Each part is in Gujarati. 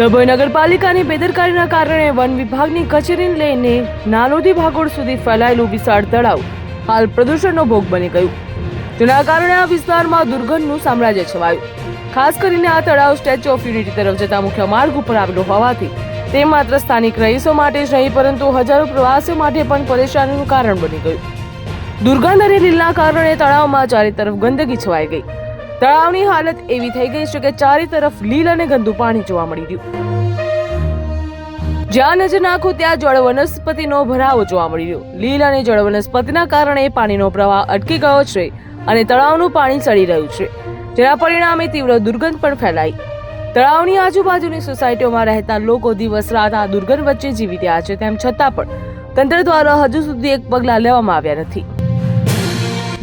ડભોઈ નગરપાલિકાની બેદરકારીના કારણે વન વિભાગની કચેરીને લઈને નાલોદી ભાગોળ સુધી ફેલાયેલું વિશાળ તળાવ હાલ પ્રદૂષણનો ભોગ બની ગયું. જેના કારણે આ વિસ્તારમાં દુર્ગંધનું સામ્રાજ્ય છવાયું. ખાસ કરીને આ તળાવ સ્ટેચ્યુ ઓફ યુનિટી તરફ જતા મુખ્ય માર્ગ ઉપર આવેલો હોવાથી તે માત્ર સ્થાનિક રહીશો માટે જ નહીં, પરંતુ હજારો પ્રવાસીઓ માટે પણ પરેશાનીનું કારણ બની ગયું. દુર્ગંધ અને લીલના કારણે તળાવમાં ચારે તરફ ગંદકી છવાઈ ગઈ. તળાવની હાલત એવી થઈ ગઈ છે કે ચારે તરફ લીલ અને ગંદુ પાણી જોવા મળી રહ્યું. જ્યાં નજર નાખો ત્યાં જળ વનસ્પતિનો ભરાવો જોવા મળી રહ્યો. લીલ અને જળ વનસ્પતિના કારણે પાણીનો પ્રવાહ અટકી ગયો છે અને તળાવનું પાણી ચડી રહ્યું છે, જેના પરિણામે તીવ્ર દુર્ગંધ પણ ફેલાઈ. તળાવની આજુબાજુની સોસાયટીઓમાં રહેતા લોકો દિવસ રાત આ દુર્ગંધ વચ્ચે જીવી રહ્યા છે, તેમ છતાં પણ તંત્ર દ્વારા હજુ સુધી એક પગલાં લેવામાં આવ્યા નથી.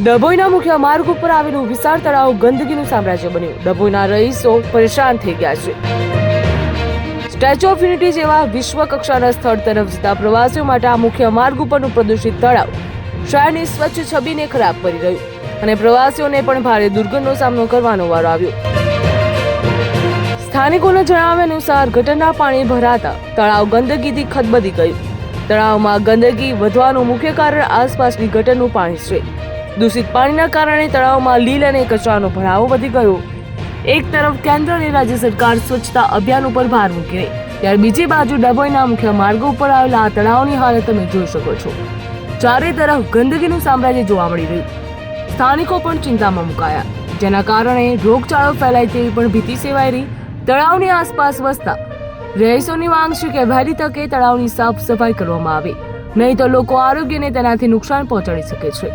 ડભોઈના મુખ્ય માર્ગ ઉપર આવેલું વિશાળ તળાવ ગંદકીનું સામ્રાજ્ય બન્યું. ડભોઈના રહીશો પરેશાન થઈ ગયા છે. સ્ટેચ્યુ ઓફ યુનિટી જેવા વિશ્વ કક્ષાના સ્થળ તરફ જતા પ્રવાસીઓ માટે આ મુખ્ય માર્ગ ઉપરનું પ્રદૂષિત તળાવ શહેરની સ્વચ્છ છબીને ખરાબ કરી રહ્યું અને પ્રવાસીઓને પણ ભારે દુર્ગંધનો સામનો કરવાનો વારો આવ્યો. સ્થાનિકોના જણાવ્યા અનુસાર ગટરના પાણી ભરાતા તળાવ ગંદકીથી ખદબદી ગયું. તળાવમાં ગંદકી વધવાનું મુખ્ય કારણ આસપાસની ગટરનું પાણી છે. દૂષિત પાણીના કારણે તળાવમાં લીલ અને કચરાનો ભરાવો વધી ગયો. એક તરફ કેન્દ્ર અને રાજ્ય સરકાર સ્વચ્છતા અભિયાન ઉપર ભાર મૂકે. ત્યારે બીજી બાજુ ડભોઈના મુખ્ય માર્ગો ઉપર આવેલા આ તળાવની હાલત તમે જોઈ શકો છો. ચારે તરફ ગંદકીનું સામ્રાજ્ય જોવા મળી રહ્યું. સ્થાનિકો પણ ચિંતામાં મુકાયા. જેના કારણે રોગચાળો ફેલાય તેવી પણ ભીતિ સેવાઈ રહી. તળાવની આસપાસ વસતા રહીશોની માંગ છે કે વહેલી તકે તળાવની સાફ સફાઈ કરવામાં આવે. નહીં તો લોકો આરોગ્યને તેનાથી નુકસાન પહોંચાડી શકે છે.